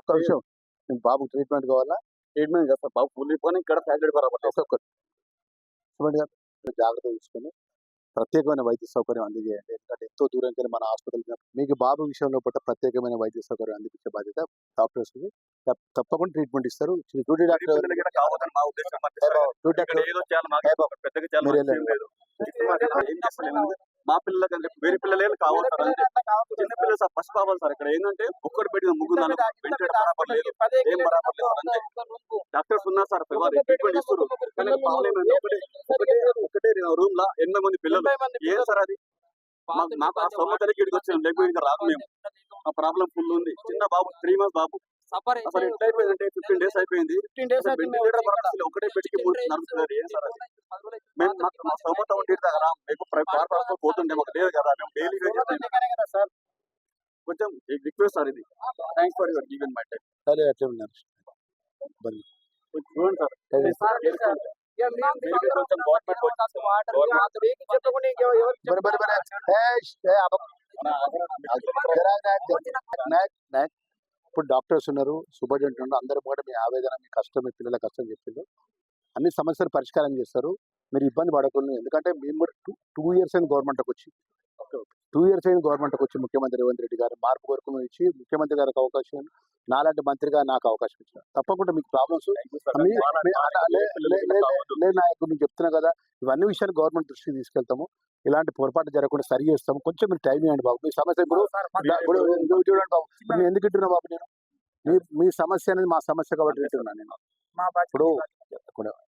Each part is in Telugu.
ఒక్క విషయం నేను బాబు ట్రీట్మెంట్ కావాలా? ట్రీట్మెంట్ చేస్తారు బాబు ఫుల్ ఇక్కడ ఫ్యాక్టరీ బరాబర్ లేదు. ఒక్కొక్కరు సుమంత్ గారు మీరు జాగ్రత్త తీసుకొని ప్రత్యేకమైన వైద్య సౌకర్యం అందజేయండి ఎందుకంటే ఎంతో దూరంకి మన హాస్పిటల్ మీకు బాబు విషయంలో పట్ల ప్రత్యేకమైన వైద్య సౌకర్యం అందించే బాధ్యత డాక్టర్స్ తప్పకుండా ట్రీట్మెంట్ ఇస్తారు. డ్యూటీ డాక్టర్ మా పిల్లలకి అంటే వేరే పిల్లలే కావాలి చిన్న పిల్లలు సార్ ఫస్ట్ కావాలి సార్ ఇక్కడ ఏంటంటే ఒక్కటి పెట్టిన ముగ్గురు నాలుగు వెంటనే బరాబర్ లేదు ఏం బరాబర్ లేదు సార్ అంటే డాక్టర్స్ ఉన్నారు సార్ వారు ట్రీట్మెంట్ ఇస్తారు. కానీ ప్రాబ్లం ఏంటంటే ఒకటే ఒకటే ఒకటే రూమ్ లా ఎనభై మంది పిల్లలు ఏం సార్ అది? మాకు ఆ సొమ్మతలకి ఇక్కడికి వచ్చిన లేకపోతే ఇంకా రాదు మేము. ఆ ప్రాబ్లం ఫుల్ ఉంది. చిన్న బాబు త్రీ మంత్స్ బాబు. సఫర్ ఫిఫ్టీన్ డేస్ అయిపోయింది ఫిఫ్టీన్ డేస్ ఒకటే పెట్టి మూడు నడుస్తున్నారు ఏం సార్ మేము మా మీకు హాస్పిటల్ పోతుండే మాకు లేదు కదా మేము డైలీ సార్. కొంచెం రిక్వెస్ట్ సార్ ఇది. Thanks for your given my time సరే. అట్లే ఉన్నారు చూడండి సార్. కొంచెం గవర్నమెంట్ ఇప్పుడు డాక్టర్స్ ఉన్నారు. సూపరింటెండెంట్ ఉన్నారు. అందరూ కూడా మీ ఆవేదన మీ కష్టం మీ పిల్లల కష్టం చెప్పిండ్రు. అన్ని సమస్యలు పరిష్కారం చేస్తారు. మీరు ఇబ్బంది పడకూడదు. ఎందుకంటే మేము కూడా టూ టూ ఇయర్స్ అయింది గవర్నమెంట్కి వచ్చి. టూ ఇయర్స్ అయింది గవర్నమెంట్కి వచ్చి ముఖ్యమంత్రి రేవంత్ రెడ్డి గారు మార్పు మీరు ఇచ్చి ముఖ్యమంత్రి గారికి అవకాశం నాలాంటి మంత్రిగా నాకు అవకాశం ఇచ్చారు. తప్పకుండా మీకు ప్రాబ్లమ్స్ నేను చెప్తున్నా కదా ఇవన్నీ విషయాలు గవర్నమెంట్ దృష్టికి తీసుకెళ్తాము. ఇలాంటి పొరపాటు జరగకుండా సరి చేస్తాము కొంచెం మీరు టైం ఇవ్వండి బాబు. మీ సమస్య ఇప్పుడు చూడండి బాబు. నేను ఎందుకు ఇట్టున్నా బాబు నేను? మీ మీ సమస్య అనేది మా సమస్య కాబట్టి ఇట్టున్నా నేను. ఇప్పుడు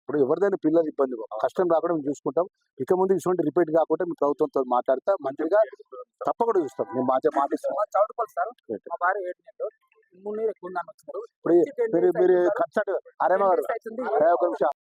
ఇప్పుడు ఎవరిదైనా పిల్లలు ఇబ్బంది బాబు. కష్టం రాకుండా మేము చూసుకుంటాం. ఇక ముందు ఇటువంటి రిపీట్ కాకుండా మీ ప్రభుత్వంతో మాట్లాడతా. మంత్రిగా తప్పకుండా చూస్తాం. మేము మాట మాటిస్తాం చౌటుకోవాలి సార్ మా భార్య ఏడు నెలలు మూడు నీరు ఎక్కువ ఉందని వచ్చారు ఇప్పుడు మీరు కన్సల్ట్ అరే. ఒక నిమిషం.